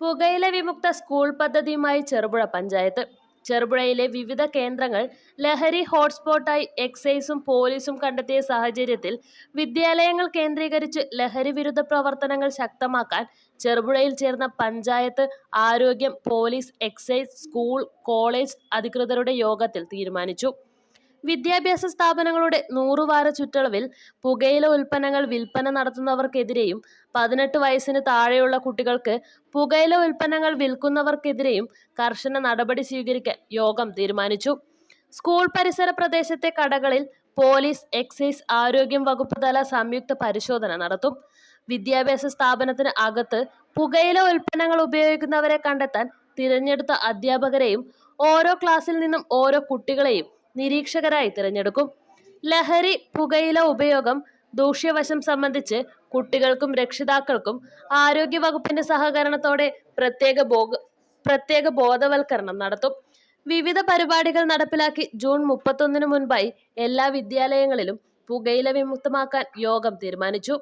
പുകയില വിമുക്ത സ്കൂൾ പദ്ധതിയുമായി ചെറുപുഴ പഞ്ചായത്ത്. ചെറുപുഴയിലെ വിവിധ കേന്ദ്രങ്ങൾ ലഹരി ഹോട്ട്സ്പോട്ടായി എക്സൈസും പോലീസും കണ്ടെത്തിയ സാഹചര്യത്തിൽ വിദ്യാലയങ്ങൾ കേന്ദ്രീകരിച്ച് ലഹരി വിരുദ്ധ പ്രവർത്തനങ്ങൾ ശക്തമാക്കാൻ ചെറുപുഴയിൽ ചേർന്ന പഞ്ചായത്ത് ആരോഗ്യം പോലീസ് എക്സൈസ് സ്കൂൾ കോളേജ് അധികൃതരുടെ യോഗത്തിൽ തീരുമാനിച്ചു. വിദ്യാഭ്യാസ സ്ഥാപനങ്ങളുടെ നൂറുവാര ചുറ്റളവിൽ പുകയില ഉൽപ്പന്നങ്ങൾ വിൽപ്പന നടത്തുന്നവർക്കെതിരെയും പതിനെട്ട് വയസ്സിന് താഴെയുള്ള കുട്ടികൾക്ക് പുകയില ഉൽപ്പന്നങ്ങൾ വിൽക്കുന്നവർക്കെതിരെയും കർശന നടപടി സ്വീകരിക്കാൻ യോഗം തീരുമാനിച്ചു. സ്കൂൾ പരിസര പ്രദേശത്തെ കടകളിൽ പോലീസ് എക്സൈസ് ആരോഗ്യം വകുപ്പ് തല സംയുക്ത പരിശോധന നടത്തും. വിദ്യാഭ്യാസ സ്ഥാപനത്തിന് അകത്ത് പുകയില ഉൽപ്പന്നങ്ങൾ ഉപയോഗിക്കുന്നവരെ കണ്ടെത്താൻ തിരഞ്ഞെടുത്ത അധ്യാപകരെയും ഓരോ ക്ലാസ്സിൽ നിന്നും ഓരോ കുട്ടികളെയും നിരീക്ഷകരായി തിരഞ്ഞെടുക്കും. ലഹരി പുകയില ഉപയോഗം ദൂഷ്യവശം സംബന്ധിച്ച് കുട്ടികൾക്കും രക്ഷിതാക്കൾക്കും ആരോഗ്യവകുപ്പിന്റെ സഹകരണത്തോടെ പ്രത്യേക പ്രത്യേക ബോധവൽക്കരണം നടത്തും. വിവിധ പരിപാടികൾ നടപ്പിലാക്കി ജൂൺ മുപ്പത്തൊന്നിന് മുൻപായി എല്ലാ വിദ്യാലയങ്ങളിലും പുകയില വിമുക്തമാക്കാൻ യോഗം തീരുമാനിച്ചു.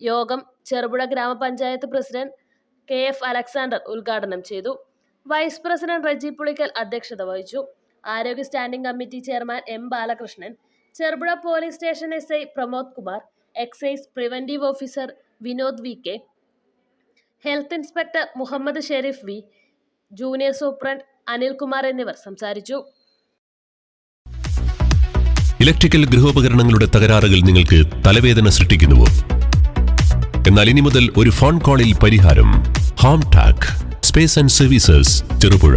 യോഗം ചെറുപുഴ ഗ്രാമപഞ്ചായത്ത് പ്രസിഡന്റ് കെ എഫ് അലക്സാണ്ടർ ഉദ്ഘാടനം ചെയ്തു. വൈസ് പ്രസിഡന്റ് റജി പുളിക്കൽ അധ്യക്ഷത വഹിച്ചു. ആരോഗ്യ standing committee chairman M Balakrishnan Cherupuzha police station S I Pramod Kumar excise preventive officer Vinod V K health inspector Muhammad Sharif V junior superintendent Anilkumar എന്നിവർ സംസാരിച്ചു. Electrical ഗൃഹോപകരണങ്ങളുടെ തകരാറുകൾ നിങ്ങൾക്ക് തലവേദന സൃഷ്ടിക്കുന്നുവോ? എന്നാൽ ഇനി മുതൽ ഒരു ഫോൺ കോളിൽ പരിഹാരം. Home tech space and services Cherupuzha.